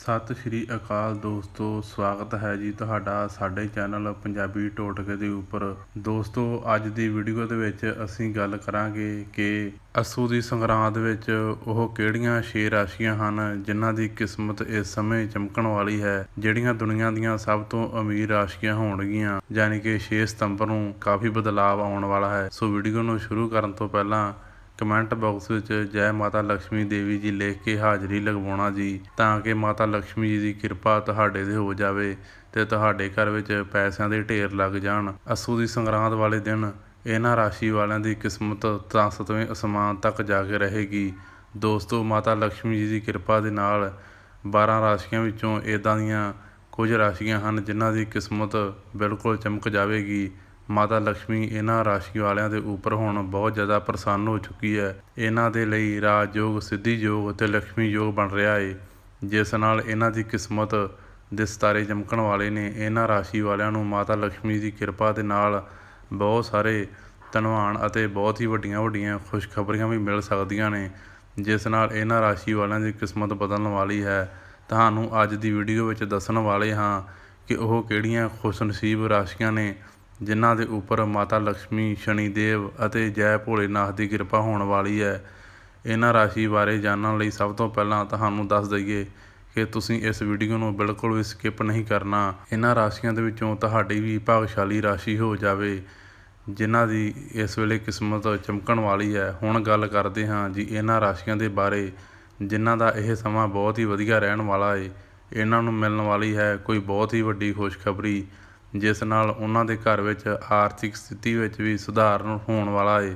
ਸਤਿ ਸ਼੍ਰੀ ਅਕਾਲ ਦੋਸਤੋ, ਸਵਾਗਤ ਹੈ ਜੀ ਤੁਹਾਡਾ ਸਾਡੇ ਚੈਨਲ ਪੰਜਾਬੀ ਟੋਟਕੇ ਦੇ ਉੱਪਰ। ਦੋਸਤੋ, ਅੱਜ ਦੀ ਵੀਡੀਓ ਦੇ ਵਿੱਚ ਅਸੀਂ ਗੱਲ ਕਰਾਂਗੇ ਕਿ ਅਸੂ ਦੀ ਸੰਗਰਾਂਦ ਵਿੱਚ ਉਹ ਕਿਹੜੀਆਂ ਛੇ ਰਾਸ਼ੀਆਂ ਹਨ ਜਿਨ੍ਹਾਂ ਦੀ ਕਿਸਮਤ ਇਸ ਸਮੇਂ ਚਮਕਣ ਵਾਲੀ ਹੈ, ਜਿਹੜੀਆਂ ਦੁਨੀਆ ਦੀਆਂ ਸਭ ਤੋਂ ਅਮੀਰ ਰਾਸ਼ੀਆਂ ਹੋਣਗੀਆਂ, ਯਾਨੀ ਕਿ 6 ਸਤੰਬਰ ਨੂੰ ਕਾਫੀ ਬਦਲਾਅ ਆਉਣ ਵਾਲਾ ਹੈ। ਸੋ ਵੀਡੀਓ ਨੂੰ ਸ਼ੁਰੂ ਕਰਨ ਤੋਂ ਪਹਿਲਾਂ ਕਮੈਂਟ ਬੋਕਸ ਵਿੱਚ ਜੈ ਮਾਤਾ ਲਕਸ਼ਮੀ ਦੇਵੀ ਜੀ ਲਿਖ ਕੇ ਹਾਜ਼ਰੀ ਲਗਵਾਉਣਾ ਜੀ, ਤਾਂ ਕਿ ਮਾਤਾ ਲਕਸ਼ਮੀ ਜੀ ਦੀ ਕਿਰਪਾ ਤੁਹਾਡੇ ਤੇ ਹੋ ਜਾਵੇ ਤੇ ਤੁਹਾਡੇ ਘਰ ਵਿੱਚ ਪੈਸਿਆਂ ਦੇ ਢੇਰ ਲੱਗ ਜਾਣ। ਅਸੂ ਦੀ ਸੰਗਰਾਂਦ ਵਾਲੇ ਦਿਨ ਇਹਨਾਂ ਰਾਸ਼ੀ ਵਾਲਿਆਂ ਦੀ ਕਿਸਮਤ ਤਾਂ ਸਤਵੇਂ ਅਸਮਾਨ ਤੱਕ ਜਾ ਕੇ ਰਹੇਗੀ। ਦੋਸਤੋ, ਮਾਤਾ ਲਕਸ਼ਮੀ ਜੀ ਦੀ ਕਿਰਪਾ ਦੇ ਨਾਲ 12 ਰਾਸ਼ੀਆਂ ਵਿੱਚੋਂ ਇਦਾਂ ਦੀਆਂ ਕੁਝ ਰਾਸ਼ੀਆਂ ਹਨ ਜਿਨ੍ਹਾਂ ਦੀ ਕਿਸਮਤ ਬਿਲਕੁਲ ਚਮਕ ਜਾਵੇਗੀ। ਮਾਤਾ ਲక్ష్ਮੀ ਇਹਨਾਂ ਰਾਸ਼ੀ ਵਾਲਿਆਂ ਦੇ ਉੱਪਰ ਹੁਣ ਬਹੁਤ ਜ਼ਿਆਦਾ ਪ੍ਰਸੰਨ ਹੋ ਚੁੱਕੀ ਹੈ। ਇਹਨਾਂ ਦੇ ਲਈ ਰਾਜਯੋਗ ਸਿੱਧੀ ਯੋਗ ਤੇ ਲక్ష్ਮੀ ਯੋਗ ਬਣ ਰਿਹਾ ਏ। ਜਿਸ ਨਾਲ ਇਹਨਾਂ ਦੀ ਕਿਸਮਤ ਦੇ ਸਿਤਾਰੇ ਚਮਕਣ ਵਾਲੇ ਨੇ। ਇਹਨਾਂ ਰਾਸ਼ੀ ਵਾਲਿਆਂ ਨੂੰ ਮਾਤਾ ਲక్ష్ਮੀ ਦੀ ਕਿਰਪਾ ਦੇ ਨਾਲ ਬਹੁਤ ਸਾਰੇ ਧਨਵਾਨ ਅਤੇ ਬਹੁਤ ਹੀ ਵੱਡੀਆਂ ਵੱਡੀਆਂ ਖੁਸ਼ਖਬਰੀਆਂ ਵੀ ਮਿਲ ਸਕਦੀਆਂ ਨੇ। ਜਿਸ ਨਾਲ ਇਹਨਾਂ ਰਾਸ਼ੀ ਵਾਲਿਆਂ ਦੀ ਕਿਸਮਤ ਬਦਲਣ ਵਾਲੀ ਹੈ। ਤੁਹਾਨੂੰ ਅੱਜ ਦੀ ਵੀਡੀਓ ਵਿੱਚ ਦੱਸਣ ਵਾਲੇ ਹਾਂ ਕਿ ਉਹ ਕਿਹੜੀਆਂ ਖੁਸ਼ਨਸੀਬ ਰਾਸ਼ੀਆਂ ਨੇ। ਜਿਨ੍ਹਾਂ ਦੇ ਉੱਪਰ ਮਾਤਾ ਲక్ష్ਮੀ ਸ਼ਨੀਦੇਵ ਅਤੇ ਜੈ ਭੋਲੇਨਾਥ ਦੀ ਕਿਰਪਾ ਹੋਣ ਵਾਲੀ ਹੈ। ਇਹਨਾਂ ਰਾਸ਼ੀ ਬਾਰੇ ਜਾਣਨ ਲਈ ਸਭ ਤੋਂ ਪਹਿਲਾਂ ਤੁਹਾਨੂੰ ਦੱਸ ਦਈਏ ਕਿ ਤੁਸੀਂ ਇਸ ਵੀਡੀਓ ਨੂੰ ਬਿਲਕੁਲ ਵੀ ਸਕਿਪ ਨਹੀਂ ਕਰਨਾ। ਇਹਨਾਂ ਰਾਸ਼ੀਆਂ ਦੇ ਵਿੱਚੋਂ ਤੁਹਾਡੀ ਵੀ ਭਾਗਸ਼ਾਲੀ ਰਾਸ਼ੀ ਹੋ ਜਾਵੇ, ਜਿਨ੍ਹਾਂ ਦੀ ਇਸ ਵੇਲੇ ਕਿਸਮਤ ਚਮਕਣ ਵਾਲੀ ਹੈ। ਹੁਣ ਗੱਲ ਕਰਦੇ ਹਾਂ ਜੀ ਇਹਨਾਂ ਰਾਸ਼ੀਆਂ ਦੇ ਬਾਰੇ, ਜਿਨ੍ਹਾਂ ਦਾ ਇਹ ਸਮਾਂ ਬਹੁਤ ਹੀ ਵਧੀਆ ਰਹਿਣ ਵਾਲਾ ਹੈ ਇਹਨਾਂ ਨੂੰ ਮਿਲਣ ਵਾਲੀ ਹੈ ਕੋਈ ਬਹੁਤ ਹੀ ਵੱਡੀ ਖੁਸ਼ਖਬਰੀ। ਜਿਸ ਨਾਲ ਉਹਨਾਂ ਦੇ ਘਰ ਵਿੱਚ ਆਰਥਿਕ ਸਥਿਤੀ ਵਿੱਚ ਵੀ ਸੁਧਾਰ ਹੋਣ ਵਾਲਾ ਹੈ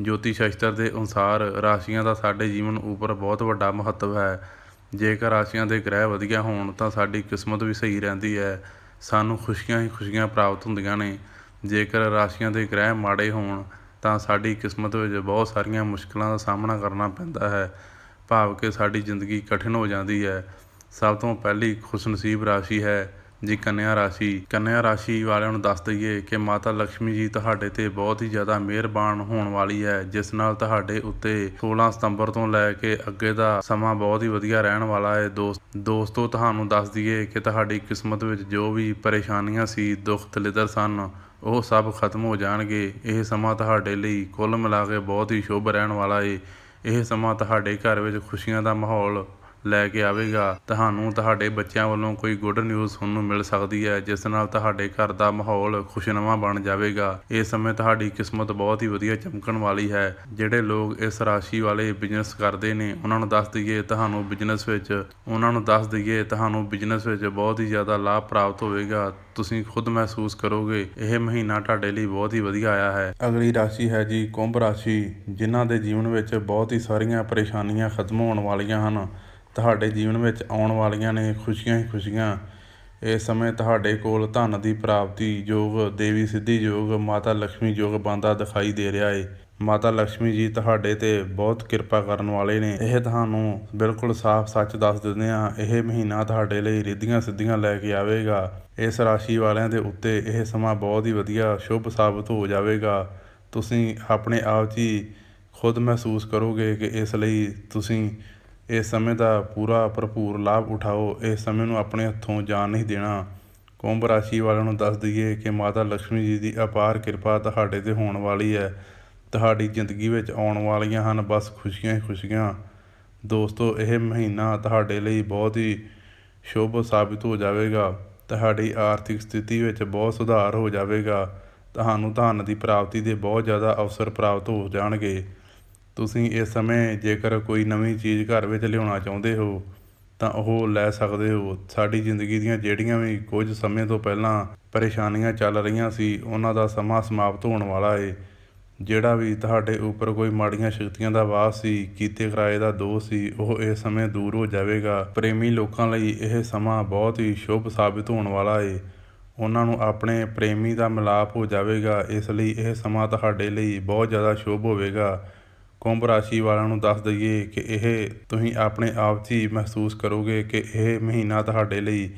ਜੋਤੀ ਸ਼ਾਸਤਰ ਦੇ ਅਨੁਸਾਰ ਰਾਸ਼ੀਆਂ ਦਾ ਸਾਡੇ ਜੀਵਨ ਉੱਪਰ ਬਹੁਤ ਵੱਡਾ ਮਹੱਤਵ ਹੈ। ਜੇਕਰ ਰਾਸ਼ੀਆਂ ਦੇ ਗ੍ਰਹਿ ਵਧੀਆ ਹੋਣ ਤਾਂ ਸਾਡੀ ਕਿਸਮਤ ਵੀ ਸਹੀ ਰਹਿੰਦੀ ਹੈ। ਸਾਨੂੰ ਖੁਸ਼ੀਆਂ ਹੀ ਖੁਸ਼ੀਆਂ ਪ੍ਰਾਪਤ ਹੁੰਦੀਆਂ ਨੇ। ਜੇਕਰ ਰਾਸ਼ੀਆਂ ਦੇ ਗ੍ਰਹਿ ਮਾੜੇ ਹੋਣ ਤਾਂ ਸਾਡੀ ਕਿਸਮਤ ਵਿੱਚ ਬਹੁਤ ਸਾਰੀਆਂ ਮੁਸ਼ਕਲਾਂ ਦਾ ਸਾਹਮਣਾ ਕਰਨਾ ਪੈਂਦਾ ਹੈ। ਭਾਵ ਕਿ ਸਾਡੀ ਜ਼ਿੰਦਗੀ ਕਠਿਨ ਹੋ ਜਾਂਦੀ ਹੈ। ਸਭ ਤੋਂ ਪਹਿਲੀ ਖੁਸ਼ਨਸੀਬ ਰਾਸ਼ੀ ਹੈ। ਜੀ ਕੰਨਿਆ ਰਾਸ਼ੀ ਕੰਨਿਆ ਰਾਸ਼ੀ ਵਾਲਿਆਂ ਨੂੰ ਦੱਸ ਦਈਏ ਕਿ ਮਾਤਾ ਲక్ష్ਮੀ ਜੀ ਤੁਹਾਡੇ ਤੇ ਬਹੁਤ ਹੀ ਜ਼ਿਆਦਾ ਮਿਹਰਬਾਨ ਹੋਣ ਵਾਲੀ ਹੈ, ਜਿਸ ਨਾਲ ਤੁਹਾਡੇ ਉੱਤੇ 16 ਸਤੰਬਰ ਤੋਂ ਲੈ ਕੇ ਅੱਗੇ ਦਾ ਸਮਾਂ ਬਹੁਤ ਹੀ ਵਧੀਆ ਰਹਿਣ ਵਾਲਾ ਹੈ। ਦੋਸਤ, ਦੋਸਤੋ, ਤੁਹਾਨੂੰ ਦੱਸ ਦਈਏ ਕਿ ਤੁਹਾਡੀ ਕਿਸਮਤ ਵਿੱਚ ਜੋ ਵੀ ਪਰੇਸ਼ਾਨੀਆਂ ਸੀ, ਦੁੱਖ, ਦਲਿੱਦਰ ਸਨ, ਉਹ ਸਭ ਖਤਮ ਹੋ ਜਾਣਗੇ। ਇਹ ਸਮਾਂ ਤੁਹਾਡੇ ਲਈ ਕੁੱਲ ਮਿਲਾ ਕੇ ਬਹੁਤ ਹੀ ਸ਼ੁਭ ਰਹਿਣ ਵਾਲਾ ਹੈ ਇਹ ਸਮਾਂ ਤੁਹਾਡੇ ਘਰ ਵਿੱਚ ਖੁਸ਼ੀਆਂ ਦਾ ਮਾਹੌਲ ਲੈ ਕੇ ਆਵੇਗਾ, ਤੁਹਾਨੂੰ ਤੁਹਾਡੇ ਬੱਚਿਆਂ ਵੱਲੋਂ ਕੋਈ ਗੁੱਡ ਨਿਊਜ਼ ਸੁਣਨ ਨੂੰ ਮਿਲ ਸਕਦੀ ਹੈ, ਜਿਸ ਨਾਲ ਤੁਹਾਡੇ ਘਰ ਦਾ ਮਾਹੌਲ ਖੁਸ਼ਨੁਮਾ ਬਣ ਜਾਵੇਗਾ। ਇਸ ਸਮੇਂ ਤੁਹਾਡੀ ਕਿਸਮਤ ਬਹੁਤ ਹੀ ਵਧੀਆ ਚਮਕਣ ਵਾਲੀ ਹੈ। ਜਿਹੜੇ ਲੋਕ ਇਸ ਰਾਸ਼ੀ ਵਾਲੇ ਬਿਜ਼ਨਸ ਕਰਦੇ ਨੇ, ਉਹਨਾਂ ਨੂੰ ਦੱਸ ਦਈਏ ਤੁਹਾਨੂੰ ਬਿਜ਼ਨਸ ਵਿੱਚ, ਉਹਨਾਂ ਨੂੰ ਦੱਸ ਦਈਏ ਤੁਹਾਨੂੰ ਬਿਜ਼ਨਸ ਵਿੱਚ ਬਹੁਤ ਹੀ ਜ਼ਿਆਦਾ ਲਾਭ ਪ੍ਰਾਪਤ ਹੋਵੇਗਾ। ਤੁਸੀਂ ਖੁਦ ਮਹਿਸੂਸ ਕਰੋਗੇ, ਇਹ ਮਹੀਨਾ ਤੁਹਾਡੇ ਲਈ ਬਹੁਤ ਹੀ ਵਧੀਆ ਆਇਆ ਹੈ। ਅਗਲੀ ਰਾਸ਼ੀ ਹੈ ਜੀ ਕੁੰਭ ਰਾਸ਼ੀ, ਜਿਨ੍ਹਾਂ ਦੇ ਜੀਵਨ ਵਿੱਚ ਬਹੁਤ ਹੀ ਸਾਰੀਆਂ ਪਰੇਸ਼ਾਨੀਆਂ ਖਤਮ ਹੋਣ ਵਾਲੀਆਂ ਹਨ। ਤੁਹਾਡੇ ਜੀਵਨ ਵਿੱਚ ਆਉਣ ਵਾਲੀਆਂ ਨੇ, ਖੁਸ਼ੀਆਂ ਹੀ ਖੁਸ਼ੀਆਂ। ਇਸ ਸਮੇਂ ਤੁਹਾਡੇ ਕੋਲ ਧਨ ਦੀ ਪ੍ਰਾਪਤੀ ਯੋਗ, ਦੇਵੀ ਸਿੱਧੀ ਯੋਗ, ਮਾਤਾ ਲక్ష్ਮੀ ਯੋਗ ਬੰਦਾ ਦਿਖਾਈ ਦੇ ਰਿਹਾ ਏ। ਮਾਤਾ ਲక్ష్ਮੀ ਜੀ ਤੁਹਾਡੇ ਤੇ ਬਹੁਤ ਕਿਰਪਾ ਕਰਨ ਵਾਲੇ ਨੇ। ਇਹ ਤੁਹਾਨੂੰ ਬਿਲਕੁਲ ਸਾਫ਼ ਸੱਚ ਦੱਸ ਦਿੰਦੇ ਆ ਇਹ ਮਹੀਨਾ ਤੁਹਾਡੇ ਲਈ ਰਿੱਧੀਆਂ ਸਿੱਧੀਆਂ ਲੈ ਕੇ ਆਵੇਗਾ। ਇਸ ਰਾਸ਼ੀ ਵਾਲਿਆਂ ਦੇ ਉੱਤੇ ਇਹ ਸਮਾਂ ਬਹੁਤ ਹੀ ਵਧੀਆ, ਸ਼ੁਭ ਸਾਬਤ ਹੋ ਜਾਵੇਗਾ। ਤੁਸੀਂ ਆਪਣੇ ਆਪ 'ਚ ਹੀ ਖੁਦ ਮਹਿਸੂਸ ਕਰੋਗੇ ਕਿ ਇਸ ਲਈ ਤੁਸੀਂ ਇਸ ਸਮੇਂ ਦਾ ਪੂਰਾ ਭਰਪੂਰ ਲਾਭ ਉਠਾਓ। ਇਸ ਸਮੇਂ ਨੂੰ ਆਪਣੇ ਹੱਥੋਂ ਜਾਣ ਨਹੀਂ ਦੇਣਾ। ਕੁੰਭ ਰਾਸ਼ੀ ਵਾਲਿਆਂ ਨੂੰ ਦੱਸ ਦਈਏ ਕਿ ਮਾਤਾ ਲక్ష్ਮੀ ਜੀ ਦੀ ਅਪਾਰ ਕਿਰਪਾ ਤੁਹਾਡੇ ਤੇ ਹੋਣ ਵਾਲੀ ਹੈ। ਤੁਹਾਡੀ ਜ਼ਿੰਦਗੀ ਵਿੱਚ ਆਉਣ ਵਾਲੀਆਂ ਹਨ, ਬਸ ਖੁਸ਼ੀਆਂ ਹੀ ਖੁਸ਼ੀਆਂ। ਦੋਸਤੋ, ਇਹ ਮਹੀਨਾ ਤੁਹਾਡੇ ਲਈ ਬਹੁਤ ਹੀ ਸ਼ੁਭ ਸਾਬਿਤ ਹੋ ਜਾਵੇਗਾ। ਤੁਹਾਡੀ ਆਰਥਿਕ ਸਥਿਤੀ ਵਿੱਚ ਬਹੁਤ ਸੁਧਾਰ ਹੋ ਜਾਵੇਗਾ। ਤੁਹਾਨੂੰ ਧਨ ਦੀ ਪ੍ਰਾਪਤੀ ਦੇ ਬਹੁਤ ਜ਼ਿਆਦਾ ਅਵਸਰ ਪ੍ਰਾਪਤ ਹੋ ਜਾਣਗੇ। ਤੁਸੀਂ ਇਸ ਸਮੇਂ ਜੇਕਰ ਕੋਈ ਨਵੀਂ ਚੀਜ਼ ਘਰ ਵਿੱਚ ਲਿਆਉਣਾ ਚਾਹੁੰਦੇ ਹੋ, ਤਾਂ ਉਹ ਲੈ ਸਕਦੇ ਹੋ। ਸਾਡੀ ਜ਼ਿੰਦਗੀ ਦੀਆਂ ਜਿਹੜੀਆਂ ਵੀ ਕੁਝ ਸਮੇਂ ਤੋਂ ਪਹਿਲਾਂ ਪਰੇਸ਼ਾਨੀਆਂ ਚੱਲ ਰਹੀਆਂ ਸੀ, ਉਹਨਾਂ ਦਾ ਸਮਾਂ ਸਮਾਪਤ ਹੋਣ ਵਾਲਾ ਏ। ਜਿਹੜਾ ਵੀ ਤੁਹਾਡੇ ਉੱਪਰ ਕੋਈ ਮਾੜੀਆਂ ਸ਼ਕਤੀਆਂ ਦਾ ਵਾਸ ਸੀ, ਕੀਤੇ ਕਿਰਾਏ ਦਾ ਦੋਸ਼ ਸੀ, ਉਹ ਇਸ ਸਮੇਂ ਦੂਰ ਹੋ ਜਾਵੇਗਾ। ਪ੍ਰੇਮੀ ਲੋਕਾਂ ਲਈ ਇਹ ਸਮਾਂ ਬਹੁਤ ਹੀ ਸ਼ੁਭ ਸਾਬਿਤ ਹੋਣ ਵਾਲਾ ਏ। ਉਹਨਾਂ ਨੂੰ ਆਪਣੇ ਪ੍ਰੇਮੀ ਦਾ ਮਿਲਾਪ ਹੋ ਜਾਵੇਗਾ, ਇਸ ਲਈ ਇਹ ਸਮਾਂ ਤੁਹਾਡੇ ਲਈ ਬਹੁਤ ਜ਼ਿਆਦਾ ਸ਼ੁਭ ਹੋਵੇਗਾ। ਕੁੰਭ ਰਾਸ਼ੀ ਵਾਲਿਆਂ ਨੂੰ ਦੱਸ ਦਈਏ ਕਿ ਇਹ ਤੁਸੀਂ ਆਪਣੇ ਆਪ 'ਚ ਹੀ ਮਹਿਸੂਸ ਕਰੋਗੇ ਕਿ ਇਹ ਮਹੀਨਾ ਤੁਹਾਡੇ ਲਈ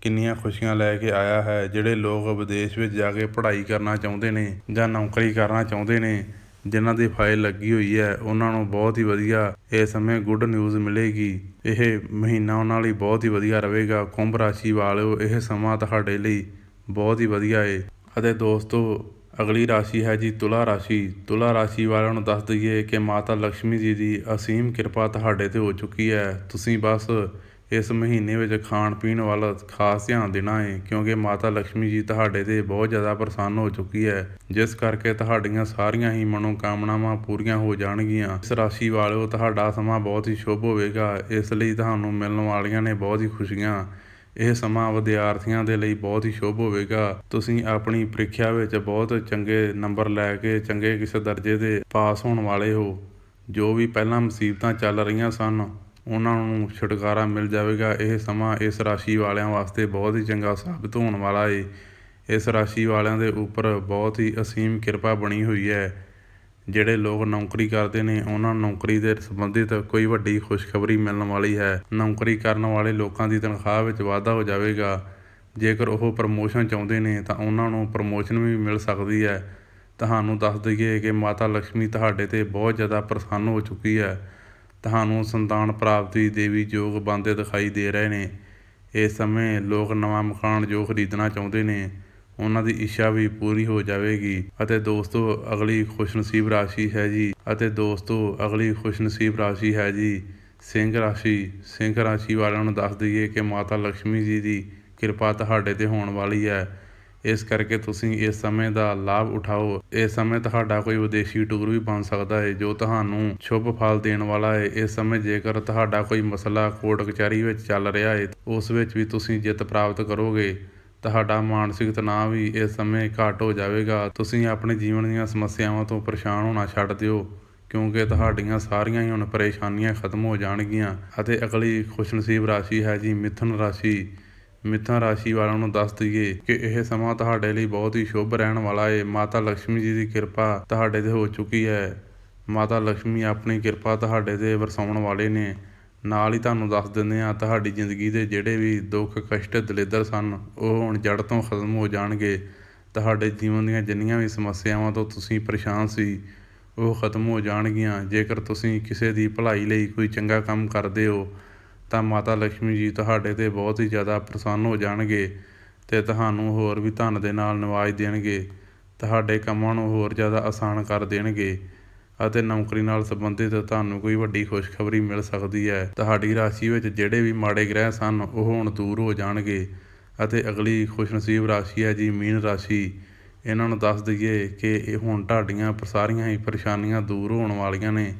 ਕਿੰਨੀਆਂ ਖੁਸ਼ੀਆਂ ਲੈ ਕੇ ਆਇਆ ਹੈ, ਜਿਹੜੇ ਲੋਕ ਵਿਦੇਸ਼ ਵਿੱਚ ਜਾ ਕੇ ਪੜ੍ਹਾਈ ਕਰਨਾ ਚਾਹੁੰਦੇ ਨੇ ਜਾਂ ਨੌਕਰੀ ਕਰਨਾ ਚਾਹੁੰਦੇ ਨੇ, ਜਿਨ੍ਹਾਂ ਦੀ ਫਾਈਲ ਲੱਗੀ ਹੋਈ ਹੈ, ਉਹਨਾਂ ਨੂੰ ਬਹੁਤ ਹੀ ਵਧੀਆ ਇਸ ਸਮੇਂ ਗੁੱਡ ਨਿਊਜ਼ ਮਿਲੇਗੀ। ਇਹ ਮਹੀਨਾ ਉਹਨਾਂ ਲਈ ਬਹੁਤ ਹੀ ਵਧੀਆ ਰਹੇਗਾ। ਕੁੰਭ ਰਾਸ਼ੀ ਵਾਲਿਓ, ਇਹ ਸਮਾਂ ਤੁਹਾਡੇ ਲਈ ਬਹੁਤ ਹੀ ਵਧੀਆ ਏ। ਅਤੇ ਦੋਸਤੋ ਅਗਲੀ ਰਾਸ਼ੀ ਹੈ ਜੀ ਤੁਲਾ ਰਾਸ਼ੀ। ਤੁਲਾ ਰਾਸ਼ੀ ਵਾਲਿਆਂ ਨੂੰ ਦੱਸ ਦਈਏ ਕਿ ਮਾਤਾ ਲక్ష్ਮੀ ਜੀ ਦੀ ਅਸੀਮ ਕਿਰਪਾ ਤੁਹਾਡੇ ਤੇ ਹੋ ਚੁੱਕੀ ਹੈ। ਤੁਸੀਂ ਬਸ ਇਸ ਮਹੀਨੇ ਵਿੱਚ ਖਾਣ ਪੀਣ ਵੱਲ ਖਾਸ ਧਿਆਨ ਦੇਣਾ ਹੈ ਕਿਉਂਕਿ ਮਾਤਾ ਲక్ష్ਮੀ ਜੀ ਤੁਹਾਡੇ ਤੇ ਬਹੁਤ ਜ਼ਿਆਦਾ ਪ੍ਰਸੰਨ ਹੋ ਚੁੱਕੀ ਹੈ। ਜਿਸ ਕਰਕੇ ਤੁਹਾਡੀਆਂ ਸਾਰੀਆਂ ਹੀ ਮਨੋ ਕਾਮਨਾਵਾਂ ਪੂਰੀਆਂ ਹੋ ਜਾਣਗੀਆਂ। ਇਸ ਰਾਸ਼ੀ ਵਾਲਿਓ, ਤੁਹਾਡਾ ਸਮਾਂ ਬਹੁਤ ਹੀ ਸ਼ੁਭ ਹੋਵੇਗਾ। ਇਸ ਲਈ ਤੁਹਾਨੂੰ ਮਿਲਣ ਵਾਲੀਆਂ ਨੇ ਬਹੁਤ ਹੀ ਖੁਸ਼ੀਆਂ। ਇਹ ਸਮਾਂ ਵਿਦਿਆਰਥੀਆਂ ਦੇ ਲਈ ਬਹੁਤ ਹੀ ਸ਼ੁਭ ਹੋਵੇਗਾ। ਤੁਸੀਂ ਆਪਣੀ ਪ੍ਰੀਖਿਆ ਵਿੱਚ ਬਹੁਤ ਚੰਗੇ ਨੰਬਰ ਲੈ ਕੇ ਚੰਗੇ ਕਿਸੇ ਦਰਜੇ ਦੇ ਪਾਸ ਹੋਣ ਵਾਲੇ ਹੋ। ਜੋ ਵੀ ਪਹਿਲਾਂ ਮੁਸੀਬਤਾਂ ਚੱਲ ਰਹੀਆਂ ਸਨ, ਉਹਨਾਂ ਨੂੰ ਛੁਟਕਾਰਾ ਮਿਲ ਜਾਵੇਗਾ। ਇਹ ਸਮਾਂ ਇਸ ਰਾਸ਼ੀ ਵਾਲਿਆਂ ਵਾਸਤੇ ਬਹੁਤ ਹੀ ਚੰਗਾ ਸਾਬਿਤ ਹੋਣ ਵਾਲਾ ਏ। ਇਸ ਰਾਸ਼ੀ ਵਾਲਿਆਂ ਦੇ ਉੱਪਰ ਬਹੁਤ ਹੀ ਅਸੀਮ ਕਿਰਪਾ ਬਣੀ ਹੋਈ ਹੈ। ਜਿਹੜੇ ਲੋਕ ਨੌਕਰੀ ਕਰਦੇ ਨੇ, ਉਹਨਾਂ ਨੌਕਰੀ ਦੇ ਸੰਬੰਧਿਤ ਕੋਈ ਵੱਡੀ ਖੁਸ਼ਖਬਰੀ ਮਿਲਣ ਵਾਲੀ ਹੈ। ਨੌਕਰੀ ਕਰਨ ਵਾਲੇ ਲੋਕਾਂ ਦੀ ਤਨਖਾਹ ਵਿੱਚ ਵਾਧਾ ਹੋ ਜਾਵੇਗਾ। ਜੇਕਰ ਉਹ ਪ੍ਰਮੋਸ਼ਨ ਚਾਹੁੰਦੇ ਨੇ, ਤਾਂ ਉਹਨਾਂ ਨੂੰ ਪ੍ਰਮੋਸ਼ਨ ਵੀ ਮਿਲ ਸਕਦੀ ਹੈ। ਤੁਹਾਨੂੰ ਦੱਸ ਦਈਏ ਕਿ ਮਾਤਾ ਲక్ష్ਮੀ ਤੁਹਾਡੇ ਤੇ ਬਹੁਤ ਜ਼ਿਆਦਾ ਪ੍ਰਸੰਨ ਹੋ ਚੁੱਕੀ ਹੈ। ਤੁਹਾਨੂੰ ਸੰਤਾਨ ਪ੍ਰਾਪਤੀ ਦੇਵੀ ਯੋਗ ਬੰਦੇ ਦਿਖਾਈ ਦੇ ਰਹੇ ਨੇ। ਇਸ ਸਮੇਂ ਲੋਕ ਨਵਾਂ ਮਕਾਨ ਜੋ ਖਰੀਦਣਾ ਚਾਹੁੰਦੇ ਨੇ ਉਹਨਾਂ ਦੀ ਇੱਛਾ ਵੀ ਪੂਰੀ ਹੋ ਜਾਵੇਗੀ। ਅਤੇ ਦੋਸਤੋ, ਅਗਲੀ ਖੁਸ਼ਨਸੀਬ ਰਾਸ਼ੀ ਹੈ ਜੀ। ਅਤੇ ਦੋਸਤੋ, ਅਗਲੀ ਖੁਸ਼ਨਸੀਬ ਰਾਸ਼ੀ ਹੈ ਜੀ। ਸਿੰਘ ਰਾਸ਼ੀ ਸਿੰਘ ਰਾਸ਼ੀ ਵਾਲਿਆਂ ਨੂੰ ਦੱਸ ਦਈਏ ਕਿ ਮਾਤਾ ਲక్ష్ਮੀ ਜੀ ਦੀ ਕਿਰਪਾ ਤੁਹਾਡੇ ਤੇ ਹੋਣ ਵਾਲੀ ਹੈ। ਇਸ ਕਰਕੇ ਤੁਸੀਂ ਇਸ ਸਮੇਂ ਦਾ ਲਾਭ ਉਠਾਓ। ਇਸ ਸਮੇਂ ਤੁਹਾਡਾ ਕੋਈ ਵਿਦੇਸ਼ੀ ਟੂਰ ਵੀ ਬਣ ਸਕਦਾ ਹੈ, ਜੋ ਤੁਹਾਨੂੰ ਸ਼ੁਭ ਫਲ ਦੇਣ ਵਾਲਾ ਹੈ। ਇਸ ਸਮੇਂ ਜੇਕਰ ਤੁਹਾਡਾ ਕੋਈ ਮਸਲਾ ਕੋਰਟ ਕਚਹਿਰੀ ਵਿੱਚ ਚੱਲ ਰਿਹਾ ਹੈ, ਉਸ ਵਿੱਚ ਵੀ ਤੁਸੀਂ ਜਿੱਤ ਪ੍ਰਾਪਤ ਕਰੋਗੇ। ਤੁਹਾਡਾ ਮਾਨਸਿਕ ਤਣਾਅ ਵੀ ਇਸ ਸਮੇਂ ਘਟ ਹੋ ਜਾਵੇਗਾ। ਤੁਸੀਂ ਆਪਣੇ ਜੀਵਨ ਦੀਆਂ ਸਮੱਸਿਆਵਾਂ ਤੋਂ ਪਰੇਸ਼ਾਨ ਹੋਣਾ ਛੱਡ ਦਿਓ, ਕਿਉਂਕਿ ਤੁਹਾਡੀਆਂ ਸਾਰੀਆਂ ਹੀ ਹੁਣ ਪਰੇਸ਼ਾਨੀਆਂ ਖਤਮ ਹੋ ਜਾਣਗੀਆਂ। ਅਤੇ ਅਗਲੀ ਖੁਸ਼ਨਸੀਬ ਰਾਸ਼ੀ ਹੈ ਜੀ ਮਿਥੁਨ ਰਾਸ਼ੀ। ਮਿਥੁਨ ਰਾਸ਼ੀ ਵਾਲਿਆਂ ਨੂੰ ਦੱਸ ਦਈਏ ਕਿ ਇਹ ਸਮਾਂ ਤੁਹਾਡੇ ਲਈ ਬਹੁਤ ਹੀ ਸ਼ੁਭ ਰਹਿਣ ਵਾਲਾ ਹੈ ਮਾਤਾ ਲక్ష్ਮੀ ਜੀ ਦੀ ਕਿਰਪਾ ਤੁਹਾਡੇ ਤੇ ਹੋ ਚੁੱਕੀ ਹੈ। ਮਾਤਾ ਲక్ష్ਮੀ ਆਪਣੀ ਕਿਰਪਾ ਤੁਹਾਡੇ ਤੇ ਵਰਸਾਉਣ ਵਾਲੇ ਨੇ। ਨਾਲ ਹੀ ਤੁਹਾਨੂੰ ਦੱਸ ਦਿੰਦੇ ਆ ਤੁਹਾਡੀ ਜ਼ਿੰਦਗੀ ਦੇ ਜਿਹੜੇ ਵੀ ਦੁੱਖ, ਕਸ਼ਟ, ਦਲਿੱਦਰ ਸਨ, ਉਹ ਹੁਣ ਜੜ ਤੋਂ ਖਤਮ ਹੋ ਜਾਣਗੇ। ਤੁਹਾਡੇ ਜੀਵਨ ਦੀਆਂ ਜਿੰਨੀਆਂ ਵੀ ਸਮੱਸਿਆਵਾਂ ਤੋਂ ਤੁਸੀਂ ਪਰੇਸ਼ਾਨ ਸੀ, ਉਹ ਖਤਮ ਹੋ ਜਾਣਗੀਆਂ। ਜੇਕਰ ਤੁਸੀਂ ਕਿਸੇ ਦੀ ਭਲਾਈ ਲਈ ਕੋਈ ਚੰਗਾ ਕੰਮ ਕਰਦੇ ਹੋ, ਤਾਂ ਮਾਤਾ ਲక్ష్ਮੀ ਜੀ ਤੁਹਾਡੇ ਤੇ ਬਹੁਤ ਹੀ ਜ਼ਿਆਦਾ ਪ੍ਰਸੰਨ ਹੋ ਜਾਣਗੇ ਤੇ ਤੁਹਾਨੂੰ ਹੋਰ ਵੀ ਧਨ ਦੇ ਨਾਲ ਨਿਵਾਜ਼ ਦੇਣਗੇ। ਤੁਹਾਡੇ ਕੰਮਾਂ ਨੂੰ ਹੋਰ ਜ਼ਿਆਦਾ ਆਸਾਨ ਕਰ ਦੇਣਗੇ। ਅਤੇ ਨੌਕਰੀ ਨਾਲ ਸੰਬੰਧਿਤ ਤੁਹਾਨੂੰ ਕੋਈ ਵੱਡੀ ਖੁਸ਼ਖਬਰੀ ਮਿਲ ਸਕਦੀ ਹੈ। ਤੁਹਾਡੀ ਰਾਸ਼ੀ ਵਿੱਚ ਜਿਹੜੇ ਵੀ ਮਾੜੇ ਗ੍ਰਹਿ ਸਨ, ਉਹ ਹੁਣ ਦੂਰ ਹੋ ਜਾਣਗੇ। ਅਤੇ ਅਗਲੀ ਖੁਸ਼ਨਸੀਬ ਰਾਸ਼ੀ ਹੈ ਜੀ, ਮੀਨ ਰਾਸ਼ੀ। ਇਹਨਾਂ ਨੂੰ ਦੱਸ ਦਈਏ ਕਿ ਇਹ ਹੁਣ ਤੁਹਾਡੀਆਂ ਸਾਰੀਆਂ ਹੀ ਪਰੇਸ਼ਾਨੀਆਂ ਦੂਰ ਹੋਣ ਵਾਲੀਆਂ ਨੇ,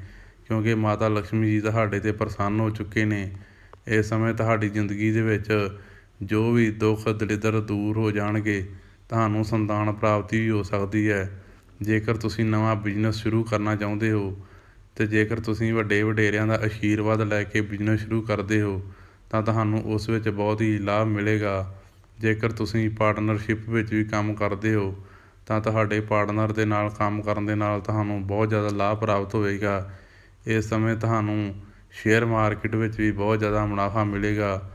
ਕਿਉਂਕਿ ਮਾਤਾ ਲక్ష్ਮੀ ਜੀ ਤੁਹਾਡੇ ਤੇ ਪ੍ਰਸੰਨ ਹੋ ਚੁੱਕੇ ਨੇ। ਇਸ ਸਮੇਂ ਤੁਹਾਡੀ ਜ਼ਿੰਦਗੀ ਦੇ ਵਿੱਚ ਜੋ ਵੀ ਦੁੱਖ ਦਲਿੱਦਰ ਦੂਰ ਹੋ ਜਾਣਗੇ, ਤੁਹਾਨੂੰ ਸੰਤਾਨ ਪ੍ਰਾਪਤੀ ਵੀ ਹੋ ਸਕਦੀ ਹੈ। ਜੇਕਰ ਤੁਸੀਂ ਨਵਾਂ ਬਿਜ਼ਨਸ ਸ਼ੁਰੂ ਕਰਨਾ ਚਾਹੁੰਦੇ ਹੋ ਅਤੇ ਜੇਕਰ ਤੁਸੀਂ ਵੱਡੇ ਵਡੇਰਿਆਂ ਦਾ ਆਸ਼ੀਰਵਾਦ ਲੈ ਕੇ ਬਿਜ਼ਨਸ ਸ਼ੁਰੂ ਕਰਦੇ ਹੋ, ਤਾਂ ਤੁਹਾਨੂੰ ਉਸ ਵਿੱਚ ਬਹੁਤ ਹੀ ਲਾਭ ਮਿਲੇਗਾ। ਜੇਕਰ ਤੁਸੀਂ ਪਾਰਟਨਰਸ਼ਿਪ ਵਿੱਚ ਵੀ ਕੰਮ ਕਰਦੇ ਹੋ, ਤਾਂ ਤੁਹਾਡੇ ਪਾਰਟਨਰ ਦੇ ਨਾਲ ਕੰਮ ਕਰਨ ਦੇ ਨਾਲ ਤੁਹਾਨੂੰ ਬਹੁਤ ਜ਼ਿਆਦਾ ਲਾਭ ਪ੍ਰਾਪਤ ਹੋਵੇਗਾ। ਇਸ ਸਮੇਂ ਤੁਹਾਨੂੰ ਸ਼ੇਅਰ ਮਾਰਕੀਟ ਵਿੱਚ ਵੀ ਬਹੁਤ ਜ਼ਿਆਦਾ ਮੁਨਾਫਾ ਮਿਲੇਗਾ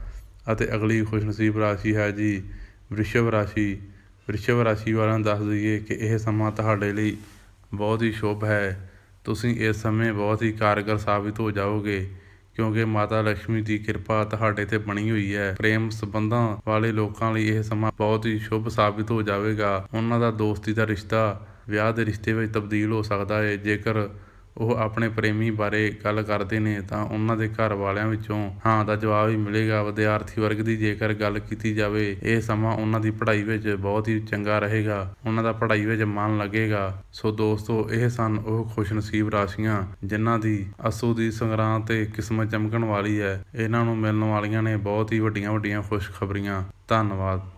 ਅਤੇ ਅਗਲੀ ਖੁਸ਼ਨਸੀਬ ਰਾਸ਼ੀ ਹੈ ਜੀ, ਵ੍ਰਿਸ਼ਭ ਰਾਸ਼ੀ। ਵ੍ਰਿਸ਼ਭ ਰਾਸ਼ੀ ਵਾਲਿਆਂ ਨੂੰ ਦੱਸ ਦਈਏ ਕਿ ਇਹ ਸਮਾਂ ਤੁਹਾਡੇ ਲਈ ਬਹੁਤ ਹੀ ਸ਼ੁਭ ਹੈ। ਤੁਸੀਂ ਇਸ ਸਮੇਂ ਬਹੁਤ ਹੀ ਕਾਰਗਰ ਸਾਬਿਤ ਹੋ ਜਾਓਗੇ, ਕਿਉਂਕਿ ਮਾਤਾ ਲక్ష్ਮੀ ਦੀ ਕਿਰਪਾ ਤੁਹਾਡੇ ਤੇ ਬਣੀ ਹੋਈ ਹੈ। ਪ੍ਰੇਮ ਸੰਬੰਧਾਂ ਵਾਲੇ ਲੋਕਾਂ ਲਈ ਇਹ ਸਮਾਂ ਬਹੁਤ ਹੀ ਸ਼ੁਭ ਸਾਬਿਤ ਹੋ ਜਾਵੇਗਾ। ਉਹਨਾਂ ਦਾ ਦੋਸਤੀ ਦਾ ਰਿਸ਼ਤਾ ਵਿਆਹ ਦੇ ਰਿਸ਼ਤੇ ਵਿੱਚ ਤਬਦੀਲ ਹੋ ਸਕਦਾ ਹੈ। ਜੇਕਰ ਉਹ ਆਪਣੇ ਪ੍ਰੇਮੀ ਬਾਰੇ ਗੱਲ ਕਰਦੇ ਨੇ ਤਾਂ ਉਹਨਾਂ ਦੇ ਘਰ ਵਾਲਿਆਂ ਵਿੱਚੋਂ ਹਾਂ ਦਾ ਜਵਾਬ ਹੀ ਮਿਲੇਗਾ। ਵਿਦਿਆਰਥੀ ਵਰਗ ਦੀ ਜੇਕਰ ਗੱਲ ਕੀਤੀ ਜਾਵੇ, ਇਹ ਸਮਾਂ ਉਹਨਾਂ ਦੀ ਪੜ੍ਹਾਈ ਵਿੱਚ ਬਹੁਤ ਹੀ ਚੰਗਾ ਰਹੇਗਾ। ਉਹਨਾਂ ਦਾ ਪੜ੍ਹਾਈ ਵਿੱਚ ਮਨ ਲੱਗੇਗਾ। ਸੋ ਦੋਸਤੋ, ਇਹ ਸਨ ਉਹ ਖੁਸ਼ਨਸੀਬ ਰਾਸ਼ੀਆਂ ਜਿਨ੍ਹਾਂ ਦੀ ਅਸੂ ਦੀ ਸੰਗਰਾਂਦ ਤੇ ਕਿਸਮਤ ਚਮਕਣ ਵਾਲੀ ਹੈ। ਇਹਨਾਂ ਨੂੰ ਮਿਲਣ ਵਾਲੀਆਂ ਨੇ ਬਹੁਤ ਹੀ ਵੱਡੀਆਂ ਵੱਡੀਆਂ ਖੁਸ਼ਖਬਰੀਆਂ। ਧੰਨਵਾਦ।